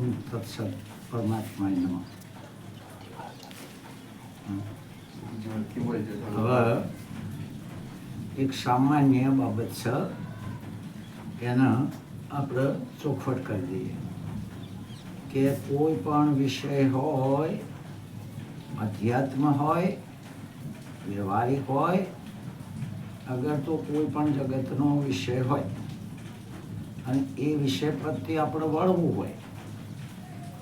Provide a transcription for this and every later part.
ઓમ તત્સત પરમાત્મા નમઃ. હવે એક સામાન્ય બાબત છે, એને આપણે ચોખવટ કરી દઈએ. કે કોઈ પણ વિષય હોય, અધ્યાત્મ હોય, વ્યવહારિક હોય, અગર તો કોઈ પણ જગતનો વિષય હોય, અને એ વિષય પ્રત્યે આપણે વળવું હોય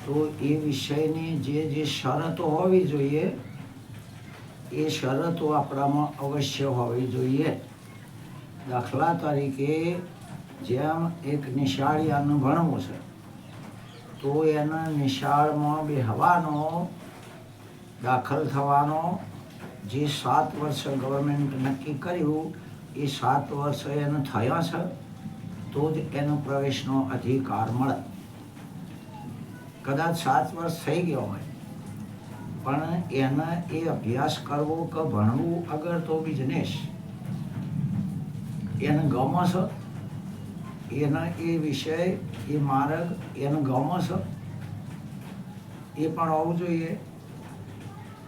તો એ વિષયની જે જે શરતો હોવી જોઈએ, એ શરતો આપણામાં અવશ્ય હોવી જોઈએ. દાખલા તરીકે જેમ એક નિશાળિયાનું ભણવું છે, તો એના નિશાળમાં બેહવાનો, દાખલ થવાનો, જે સાત વર્ષ ગવર્મેન્ટ નક્કી કર્યું, એ સાત વર્ષ એને થયા છે, તો જ એનો પ્રવેશનો અધિકાર મળે. કદાચ સાત વર્ષ થઈ ગયો હોય. પણ એને એ અભ્યાસ કરવો કે ભણવું અગર તો બિઝનેસ એને ગમે છે? એના એ વિષય, એ માર્ગ એને ગમે છે? એ પણ હોવું જોઈએ.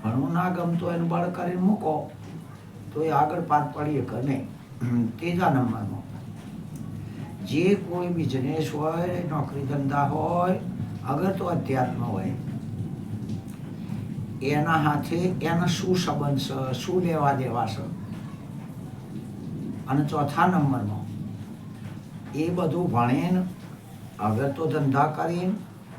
ભણવું ના ગમતો એને બળ કરીને મૂકો, તો એ આગળ પાર પડીએ કે નહીં? ત્રીજા નંબરનો જે કોઈ બિઝનેસ હોય, નોકરી ધંધા હોય અગર તો અધ્યાત્મ હોય, એના હાથે એનો શું સંબંધ છે? શું લેવા દેવા છે? અને ચોથા નંબરમાં, એ બધું ભણીને, અગર તો ધંધા કરીને,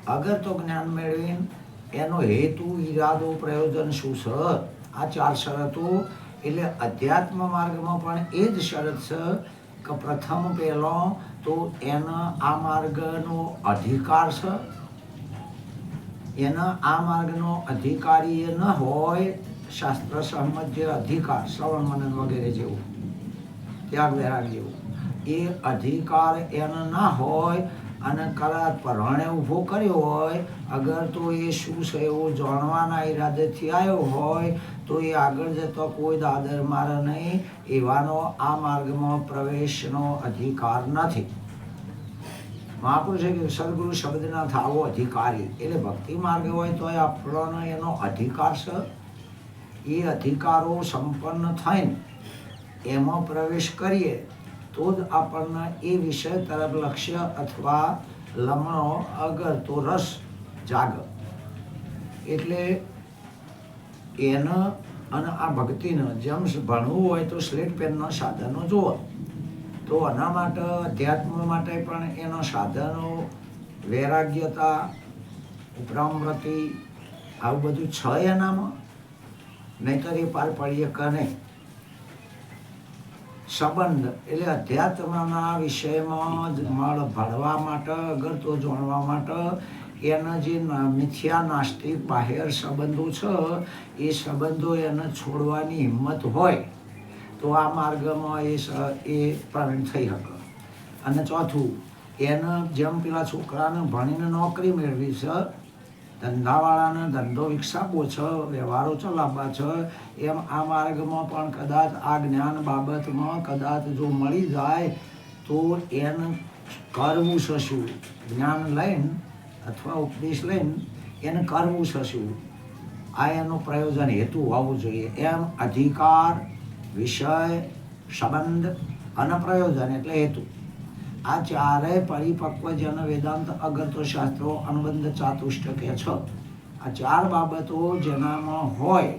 અગર તો જ્ઞાન મેળવીને, એનો હેતુ, ઈરાદો, પ્રયોજન શું છે આ ચાર શરતો, એટલે અધ્યાત્મ માર્ગમાં પણ એ જ શરત છે કે પ્રથમ પહેલો તો એના આ માર્ગનો અધિકાર છે એના આ માર્ગનો અધિકારી એ ન હોય, શાસ્ત્ર સહમત જે અધિકાર, શ્રવણ, મનન વગેરે જેવું, ત્યાગ, વૈરાગ જેવું, એ અધિકાર એને ના હોય અને કદાચ પરણે ઊભો કર્યો હોય, અગર તો એ શું છે એવું જાણવાના ઈરાદેથી આવ્યો હોય, તો એ આગળ જતો કોઈ દાદર મારે નહીં, એવાનો આ માર્ગમાં પ્રવેશનો અધિકાર નથી. મહાપુરુષે કે સદગુરુ શબ્દના થાવો અધિકારી, એટલે ભક્તિ માર્ગ હોય તો આપણને એનો અધિકાર છે. એ અધિકારો સંપન્ન થઈને એમાં પ્રવેશ કરીએ, તો જ આપણને એ વિષય તરફ લક્ષ્ય અથવા લમણો, અગર તો રસ જાગ. એટલે એને અને આ ભક્તિને જેમ ભણવું હોય તો સ્લેટ પેનના સાધનો જુઓ. તો આના માટે, અધ્યાત્મ માટે પણ એના સાધનો, વૈરાગ્યતા, ઉપરામૃતિ, આવું બધું છે એનામાં? નહીતર એ પાર પડીએ કને સંબંધ, એટલે અધ્યાત્મના વિષયમાં મળ ભળવા માટે અગર તો જાણવા માટે, એના જે મિથ્યા નાસ્તિક બાહ્ય સંબંધો છે, એ સંબંધો એને છોડવાની હિંમત હોય. તો આ માર્ગમાં એ એ પ્રવીણ થઈ શકે. અને ચોથું, એને જેમ પેલા છોકરાને ભણીને નોકરી મેળવી છે, ધંધાવાળાને ધંધો વિકસાવવો છે, વ્યવહારો ચલાવવા છે, એમ આ માર્ગમાં પણ કદાચ આ જ્ઞાન બાબતમાં કદાચ જો મળી જાય, તો એને કરવું છે શું? જ્ઞાન લઈને અથવા ઉપદેશ લઈને એને કરવું છે શું? આ એનું પ્રયોજન હેતુ હોવું જોઈએ. એમ અધિકાર વિષય સંબંધ અને પ્રયોજન એટલે હેતુ. આ ચારેય પરિપક્વ જન વેદાંત અગત્ય શાસ્ત્રો અનુબંધ ચાતુષ્ટકે છે. આ ચાર બાબતો જેનામાં હોય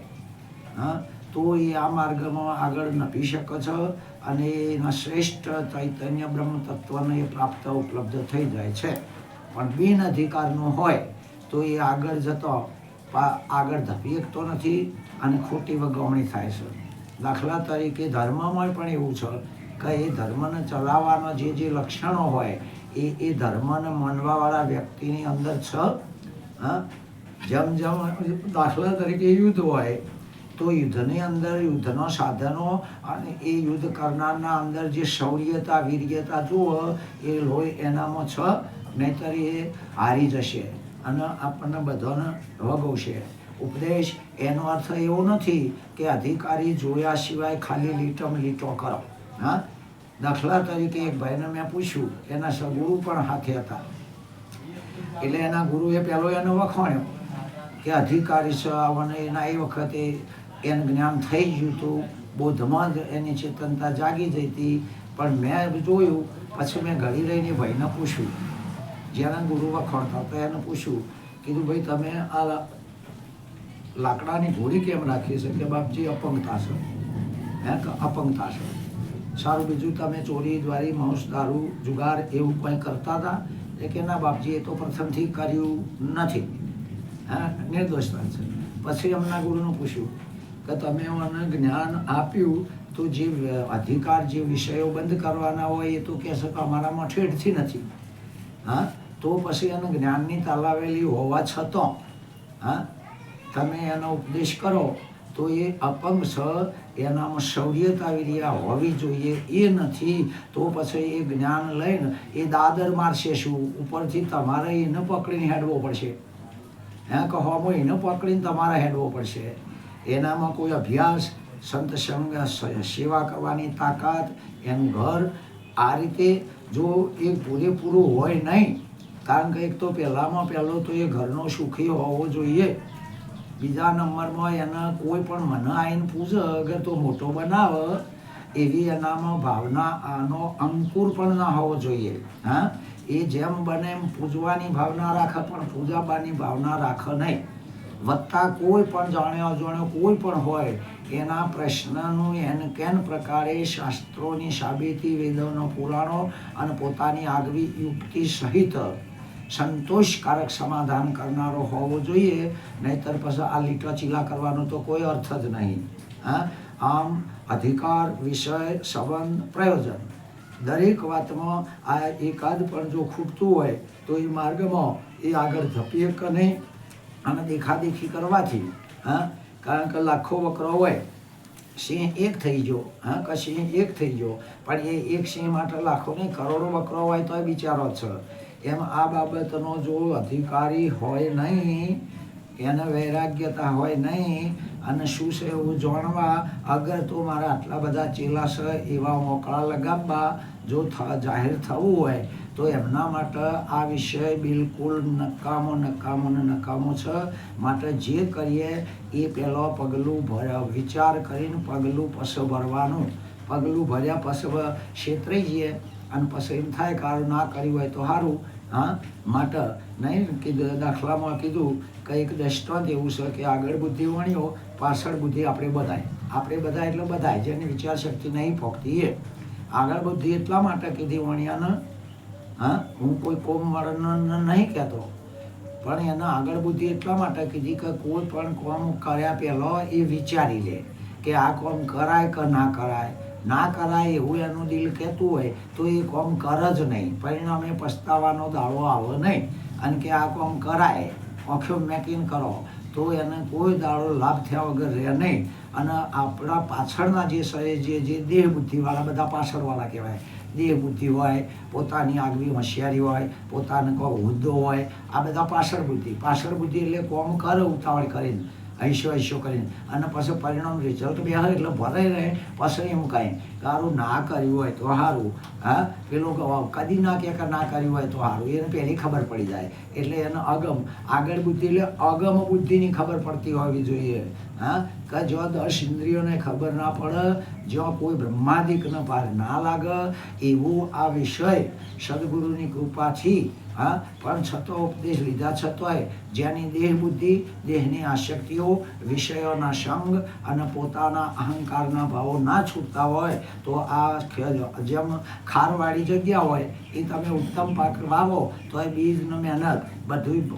હા, તો એ આ માર્ગમાં આગળ નપી શકે છે અને એના શ્રેષ્ઠ ચૈતન્ય બ્રહ્મ તત્વને એ પ્રાપ્ત ઉપલબ્ધ થઈ જાય છે. પણ બિન અધિકારનો હોય તો એ આગળ જતો આગળ ધપી શકતો નથી અને ખોટી વગવણી થાય છે. દાખલા તરીકે ધર્મમાં પણ એવું છે કે એ ધર્મને ચલાવવાના જે જે લક્ષણો હોય, એ એ ધર્મને માનવાવાળા વ્યક્તિની અંદર છ. હા? જેમ જેમ દાખલા તરીકે યુદ્ધ હોય, તો યુદ્ધની અંદર યુદ્ધનો સાધનો અને એ યુદ્ધ કરનારના અંદર જે શૌર્યતા, વીર્યતા જુઓ, એ લોહી એનામાં છ, નહીતર એ હારી જશે અને આપણને બધાને વગવશે ઉપદેશ એનો અર્થ એવો નથી કે અધિકારી જોયા સિવાય ખાલી લીટમ લીટો કરો. હા? દાખલા તરીકે એક ભાઈને મેં પૂછ્યું, એના સગુરુ પણ હાથે હતા. એટલે એના ગુરુએ પહેલો એનો વખાણ્યો કે અધિકારી છે એના એ વખતે એનું જ્ઞાન થઈ ગયું હતું બોધમાં જ એની ચેતનતા જાગી જઈ હતી. પણ મેં જોયું, પછી મેં ઘડી લઈને ભાઈને પૂછ્યું. જેના ગુરુ વખાણતા હતા, એને પૂછ્યું, કીધું, ભાઈ, તમે આ લાકડાની ઘોડી કેમ રાખી છે કે બાપજી અપંગતા છે હે અપંગતા છે સારું બીજું તમે ચોરી દ્વારી માંસ, દારૂ, જુગાર એવું કંઈ કરતા હતા? એ કે ના બાપજી એ તો પ્રથમથી કર્યું નથી. હા? નિર્દોષતા છે. પછી એમના ગુરુનું પૂછ્યું કે તમે મને જ્ઞાન આપ્યું તો જે અધિકાર, જે વિષયો બંધ કરવાના હોય એ તો કહેશે કે અમારામાં ઠેઠથી નથી. હા? તો પછી એને જ્ઞાનની તાલાવેલી હોવા છતાં, હા? તમે એનો ઉપદેશ કરો, તો એ અપંગ સ એનામાં શૌર્યતા વિરિયા હોવી જોઈએ. એ નથી, તો પછી એ જ્ઞાન લઈને એ દાદર મારશે શું? ઉપરથી તમારે એને પકડીને હેડવો પડશે. હે કહોમાં હોમો, એને પકડીને તમારે હેડવો પડશે. એનામાં કોઈ અભ્યાસ, સંત સંગ સેવા કરવાની તાકાત એનું ઘર, આ રીતે જો એ પૂરેપૂરું હોય નહીં, કારણ કે એક તો પહેલામાં પહેલો તો એ ઘરનો સુખી હોવો જોઈએ. બીજા નંબરમાં એને કોઈ પણ મને આવીને પૂછે કે તો મોટો બનાવે, એવી એનામાં ભાવના, આનો અંકુર પણ ના હોવો જોઈએ. હા? એ જેમ બને એમ પૂજવાની ભાવના રાખે, પણ પૂજાબાની ભાવના રાખે નહીં. વત્તા કોઈ પણ જાણ્યો અજાણ્યો કોઈ પણ હોય, એના પ્રશ્નનું એને કેન પ્રકારે શાસ્ત્રોની સાબિતી, વેદોનો પુરાણો અને પોતાની આગવી યુક્તિ સહિત સંતોષકારક સમાધાન કરનારો હોવો જોઈએ, નહીતર પછી આ લીટા ચીલા કરવાનો તો કોઈ અર્થ જ નહીં. હા? આમ અધિકાર, વિષય, સંબંધ, પ્રયોજન. દરેક વાતમાં આ એકાદ પણ જો ખૂટતું હોય, તો એ માર્ગમાં એ આગળ ધપીએ કે નહીં અને દેખાદેખી કરવાથી. હા? કારણ કે લાખો વકરો હોય, સિંહ એક થઈ ગયો. હા? કે સિંહ એક થઈ ગયો. પણ એ એક સિંહ માટે લાખો નહીં કરોડો વકરો હોય તો બિચારો જ છે. એમ આ બાબતનો જો અધિકારી હોય નહીં એને વૈરાગ્યતા હોય નહીં, અને શું છે એવું જાણવા, અગર તો મારા આટલા બધા ચેલા છે એવા મોકળા લગાવવા જો જાહેર થવું હોય, તો એમના માટે આ વિષય બિલકુલ નકામો નકામો ને નકામો છે. માટે જે કરીએ, એ પહેલો પગલું ભર, વિચાર કરીને પગલું પસ ભરવાનું. પગલું ભર્યા પછી ક્ષેત્રે જઈએ. અને પછી એમ થાય કે આરું ના કર્યું હોય તો સારું હા? માટે નહીં કીધું, દાખલામાં કીધું કંઈક દ્રષ્ટાંત એવું છે કે આગળ બુદ્ધિ વણ્યો પાછળ બુદ્ધિ આપણે બધાય. આપણે બધા એટલે બધાય, જેની વિચાર શક્તિ નહીં ફોકતી એ. આગળ બુદ્ધિ એટલા માટે કીધી વણ્યાને હા, હું કોઈ કોમ વર્ણન નહીં કહેતો. પણ એના આગળ બુદ્ધિ એટલા માટે કીધી કે કોઈ પણ કોમ કર્યા પહેલો એ વિચારી લે કે આ કોમ કરાય કે ના કરાય. ના કરાય એવું એનું દિલ કહેતું હોય તો એ કોમ કર જ નહીં. પરિણામે પસ્તાવાનો દાડો આવે નહીં. અને કે આ કોમ કરાય ઓખ્યો મેકિંગ કરો, તો એને કોઈ દાડો લાભ થયા વગર રહે નહીં. અને આપણા પાછળના જે શરીર જે જે દેહ બુદ્ધિવાળા બધા પાછળવાળા કહેવાય. દેહ બુદ્ધિ હોય, પોતાની આગવી હોશિયારી હોય, પોતાનો કોઈ હોદ્દો હોય, આ બધા પાછળ બુદ્ધિ પાછળ બુદ્ધિ એટલે કોમ કરે, ઉતાવળ કરીને. હૈશો હૈશો કરીને. અને પછી પરિણામ રિઝલ્ટ બે આવે એટલે ભરાઈ રહે પછી એમ કાંઈ. સારું ના કર્યું હોય તો સારું હા? પેલું કદી ના કે ના કર્યું હોય તો સારું એને પહેલી ખબર પડી જાય. એટલે એને અગમ, આગળ બુદ્ધિ એટલે અગમ બુદ્ધિની ખબર પડતી હોવી જોઈએ. હા? કે જો દસ ઇન્દ્રિયોને ખબર ના પડે, જો કોઈ બ્રહ્માદિકનો પાર ના લાગે, એવો આ વિષય સદગુરુની કૃપાથી, હા? પણ છતો ઉપદેશ લીધા છતોય જેની દેહ બુદ્ધિ, દેહની આશક્તિઓ, વિષયોના સંગ અને પોતાના અહંકારના ભાવો ના છૂટતા હોય, તો આ જેમ ખારવાળી જગ્યા હોય, એ તમે ઉત્તમ પાક વાવો તો એ બીજનો મહેનત બધું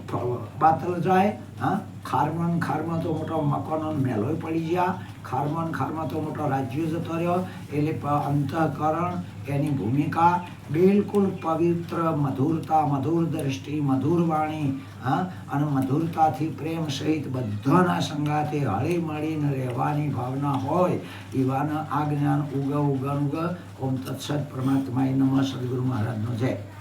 બાતલ જાય, હા? ખારમાં ખારમાં તો મોટો મકાનો મેલોય પડી ગયા. ખારમાં ખારમાં તો મોટો રાજ્ય જતો રહ્યો. એટલે અંતઃકરણ એની ભૂમિકા બિલકુલ પવિત્ર, મધુરતા, મધુર દ્રષ્ટિ, મધુર વાણી, હા? અને મધુરતાથી પ્રેમ સહિત બધાના સંગાતે હળી મળીને રહેવાની ભાવના હોય એવાના આ જ્ઞાન ઉગ ઉગ ઉગ. ઓમ તત્સત પરમાત્માય નમઃ, સદગુરુ મહારાજનો જય.